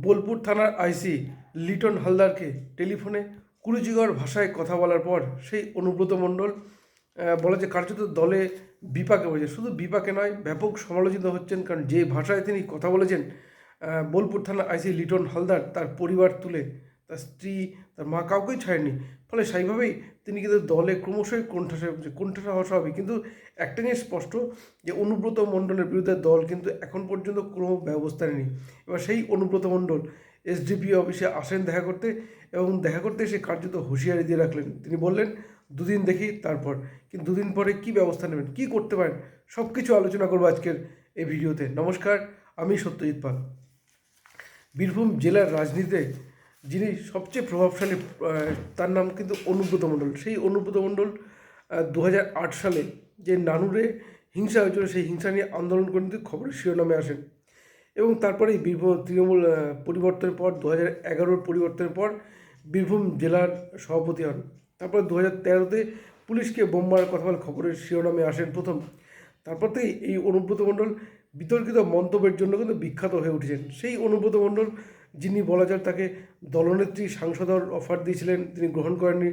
বোলপুর থানার আইসি লিটন হালদারকে টেলিফোনে কুরুচিকর ভাষায় কথা বলার পর সেই অনুব্রত মণ্ডল বলে যে কার্যত দলে বিপাকে হয়েছে শুধু বিপাকে নয়, ব্যাপক সমালোচিত হচ্ছেন কারণ যে ভাষায় তিনি কথা বলেছেন বোলপুর থানা আইসি লিটন হালদার তার পরিবার তুলে তার স্ত্রী, তার মা কাউকেই ছাড়েনি। ফলে সেইভাবেই তিনি কিন্তু দলে ক্রমশই কোণঠাসা কোণঠাসা হওয়া স্বাভাবিক। কিন্তু একটা জিনিস স্পষ্ট, যে অনুব্রত মণ্ডলের বিরুদ্ধে দল কিন্তু এখন পর্যন্ত কোনো ব্যবস্থা নেয়নি। এবার সেই অনুব্রত মণ্ডল এসডিপি অফিসে আসেন দেখা করতে এবং দেখা করতে সে কার্যত হুঁশিয়ারি দিয়ে রাখলেন। তিনি বললেন, দুদিন দেখি, তারপর। কিন্তু দুদিন পরে কি ব্যবস্থা নেবেন, কি করতে পারেন সব কিছু আলোচনা করব আজকের এই ভিডিওতে। নমস্কার, আমি সত্যজিৎ পাল। বীরভূম জেলার রাজনীতিতে যিনি সবচেয়ে প্রভাবশালী তার নাম কিন্তু অনুব্রত মণ্ডল। সেই অনুব্রত মণ্ডল দু হাজার আট সালে যে নানুরে হিংসা হয়েছিল, সেই হিংসা নিয়ে আন্দোলন করে কিন্তু খবরের শিরোনামে আসেন। এবং তারপরেই বীরভূম তৃণমূল পরিবর্তনের পর দু হাজার এগারোর পরিবর্তনের পর বীরভূম জেলার সভাপতি হন। তারপর দু হাজার তেরোতে পুলিশকে বোম মারার কথা বলে খবরের শিরোনামে আসেন প্রথম। তারপর থেকেই এই অনুব্রত মণ্ডল বিতর্কিত মন্তব্যের জন্য কিন্তু বিখ্যাত হয়ে উঠেছেন। সেই অনুব্রত মণ্ডল যিনি বলা যায় তাকে দলনেত্রী সাংসদ হওয়ার অফার দিয়েছিলেন, তিনি গ্রহণ করেননি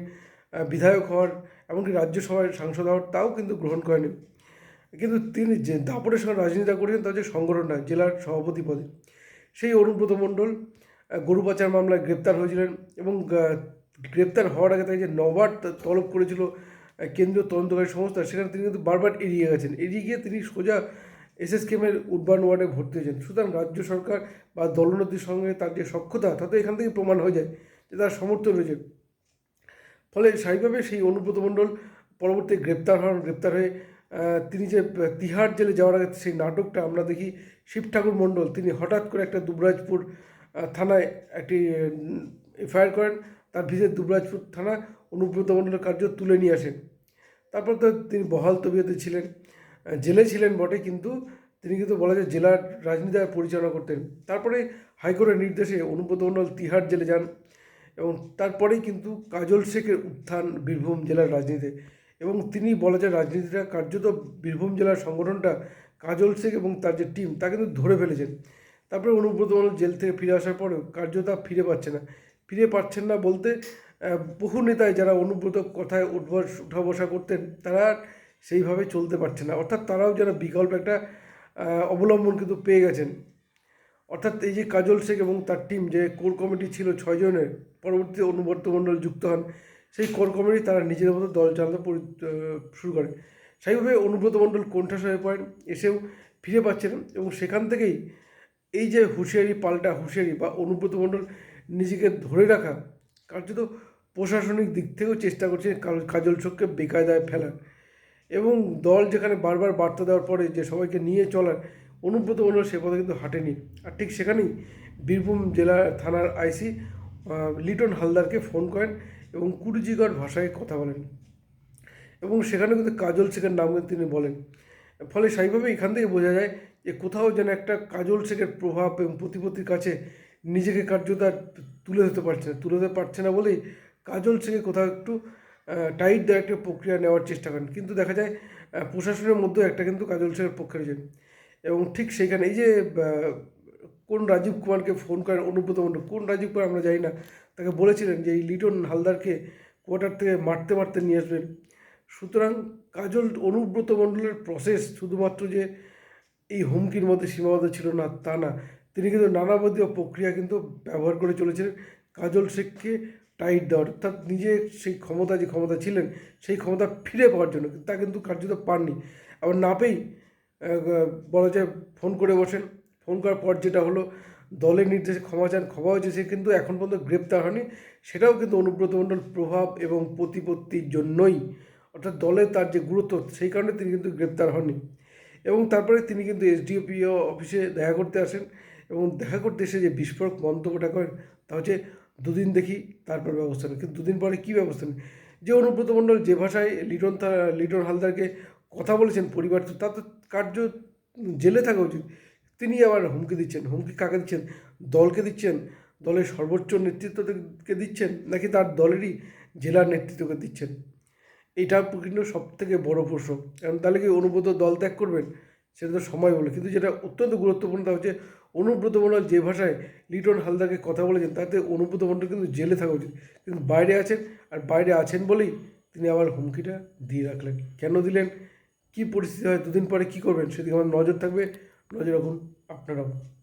বিধায়ক হওয়ার এমনকি রাজ্যসভায় সাংসদ হওয়ার তাও কিন্তু গ্রহণ করেনি। কিন্তু তিনি যে দাপটের সঙ্গে রাজনীতিটা করেছেন তা হচ্ছে সংগঠনটা জেলার সভাপতি পদে। সেই অনুব্রত মণ্ডল গরু পাচার মামলায় গ্রেপ্তার হয়েছিলেন এবং গ্রেপ্তার হওয়ার আগে তাকে যে নবার্ড তলব করেছিল কেন্দ্রীয় তদন্তকারী সংস্থা, সেখানে তিনি কিন্তু বারবার এড়িয়ে গেছেন। এড়িয়ে গিয়ে তিনি সোজা এসএসকেমের উডবান ওয়ার্ডে ভর্তি হয়েছেন। সুতরাং রাজ্য সরকার বা দলনেত্রীর সঙ্গে তার যে সক্ষতা তাতে এখান থেকে প্রমাণ হয়ে যায় যে তার সমর্থন রয়েছে। ফলে স্বাভাবিকভাবে সেই অনুব্রত মণ্ডল পরবর্তী গ্রেপ্তার হন, গ্রেপ্তার হয়ে তিনি যে তিহার জেলে যাওয়ার আগে সেই নাটকটা আমরা দেখি শিব ঠাকুর মণ্ডল। তিনি হঠাৎ করে একটা দুবরাজপুর থানায় একটি এফআইআর করেন। তার ভিতরে দুবরাজপুর থানা অনুব্রত মণ্ডলের কার্য তুলে নিয়ে আসেন। তারপর তো তিনি বহাল তবিয়তে ছিলেন। জেলে ছিলেন বটে, কিন্তু তিনি কিন্তু বলা যায় জেলার রাজনীতি পরিচালনা করতেন। তারপরে হাইকোর্টের নির্দেশে অনুব্রত মণ্ডল তিহার জেলে যান এবং তারপরেই কিন্তু কাজল শেখের উত্থান বীরভূম জেলার রাজনীতিতে। এবং তিনি বলা যায় রাজনীতিটা কার্যত বীরভূম জেলার সংগঠনটা কাজল শেখ এবং তার যে টিম, তা কিন্তু ধরে ফেলেছেন। তারপরে অনুব্রত মণ্ডল জেল থেকে ফিরে আসার পরেও কার্যত ফিরে পাচ্ছে না। ফিরে পাচ্ছেন না বলতে বহু নেতায় যারা অনুব্রত কথায় উঠবস, উঠা বসা করতেন, তারা সেইভাবে চলতে পারছে না। অর্থাৎ তারাও যেন বিকল্প একটা অবলম্বন কিন্তু পেয়ে গেছেন। অর্থাৎ এই যে কাজল শেখ এবং তার টিম যে কোর কমিটি ছিল ছয়জনের পরবর্তী অনুবর্ত যুক্ত হন, সেই কোর কমিটি তারা নিজেদের মতো দল চালাতে শুরু করে। সেইভাবে অনুব্রত মণ্ডল কোণঠাসা হয়ে পড়েন, এসেও ফিরে পাচ্ছেন এবং সেখান থেকেই এই যে হুঁশিয়ারি পাল্টা হুঁশিয়ারি বা অনুব্রত মণ্ডল নিজেকে ধরে রাখা, কার্যত প্রশাসনিক দিক থেকেও চেষ্টা করছে কাজল শেখকে বেকায়দায় ফেলার। এবং দল যেখানে বারবার বার্তা দেওয়ার পরে যে সবাইকে নিয়ে চলার অনুব্রত মণ্ডল সে পথে কিন্তু হাঁটেনি। আর ঠিক সেখানেই বীরভূম জেলা থানার আইসি লিটন হালদারকে ফোন করেন এবং কুরুচিকর ভাষায় কথা বলেন। এবং সেখানে কিন্তু কাজল শেখের নাম তিনি বলেন। ফলে সেইভাবে এখান থেকে বোঝা যায় যে কোথাও যেন একটা কাজল শেখের প্রভাব এবং প্রতিপত্তির কাছে নিজেকে কার্যত তুলে ধরতে পারছে না। তুলে ধরতে পারছে না বলেই কাজল শেখে কোথাও একটু টাইট দেওয়ার একটা প্রক্রিয়া নেওয়ার চেষ্টা করেন। কিন্তু দেখা যায় প্রশাসনের মধ্যেও একটা কিন্তু কাজল শেখের পক্ষে রয়েছে এবং ঠিক সেইখানে এই যে কোন রাজীব কুমারকে ফোন করেন, অনুব্রত মণ্ডল, কোন রাজীব কুমার আমরা জানি না, তাকে বলেছিলেন যে এই লিটন হালদারকে কোয়ার্টার থেকে মারতে মারতে নিয়ে আসবেন সুতরাং কাজল, অনুব্রত মণ্ডলের প্রসেস শুধুমাত্র যে এই হুমকির মধ্যে সীমাবদ্ধ ছিল না, তা না। তিনি কিন্তু নানাবিধ প্রক্রিয়া কিন্তু ব্যবহার করে চলেছিলেন। কাজল শেখকে টাইট দেওয়ার অর্থাৎ নিজে সেই ক্ষমতা, যে ক্ষমতা ছিলেন, সেই ক্ষমতা ফিরে পাওয়ার জন্য তা কিন্তু কার্যত পাননি। আবার না পেয়েই বলা যায় ফোন করে বসেন। ফোন করার পর যেটা হলো, দলের নির্দেশে ক্ষমা চান, ক্ষমা হয়েছে, সে কিন্তু এখন পর্যন্ত গ্রেপ্তার হয়নি। সেটাও কিন্তু অনুব্রত মণ্ডল প্রভাব এবং প্রতিপত্তির জন্যই। অর্থাৎ দলে তার যে গুরুত্ব, সেই কারণে তিনি কিন্তু গ্রেপ্তার হননি। এবং তারপরে তিনি কিন্তু এসডিওপিও অফিসে দেখা করতে আসেন এবং দেখা করতে এসে যে বিস্ফোরক মন্তব্যটা করেন, তা হচ্ছে দুদিন দেখি, তারপর ব্যবস্থা নেই। কিন্তু দুদিন পরে কী ব্যবস্থা নেই? যে অনুব্রত মণ্ডল যে ভাষায় লিটন লিটন হালদারকে কথা বলেছেন পরিবার, তো তা তো কার্য জেলে থাকা উচিত। তিনি আবার হুমকি দিচ্ছেন। হুমকি কাকে দিচ্ছেন? দলকে দিচ্ছেন? দলের সর্বোচ্চ নেতৃত্বকে দিচ্ছেন? নাকি তার দলেরই জেলার নেতৃত্বকে দিচ্ছেন? এটা কিন্তু সব থেকে বড় প্রশ্ন। কারণ তাহলে কি অনুব্রত দল ত্যাগ করবেন? সেটা তো সময় বলে। কিন্তু যেটা অত্যন্ত গুরুত্বপূর্ণ তা হচ্ছে অনুব্রত মণ্ডল যে ভাষায় লিটন হালদারকে কথা বলেছেন, তাতে অনুব্রত মণ্ডল কিন্তু জেলে থাকা উচিত। কিন্তু বাইরে আছেন আর বাইরে আছেন বলেই তিনি আবার হুমকিটা দিয়ে রাখলেন। কেন দিলেন? কি পরিস্থিতি হয়? দুদিন পরে কি করবেন? সেদিকে আমার নজর থাকবে। নজর রাখুন আপনারাও।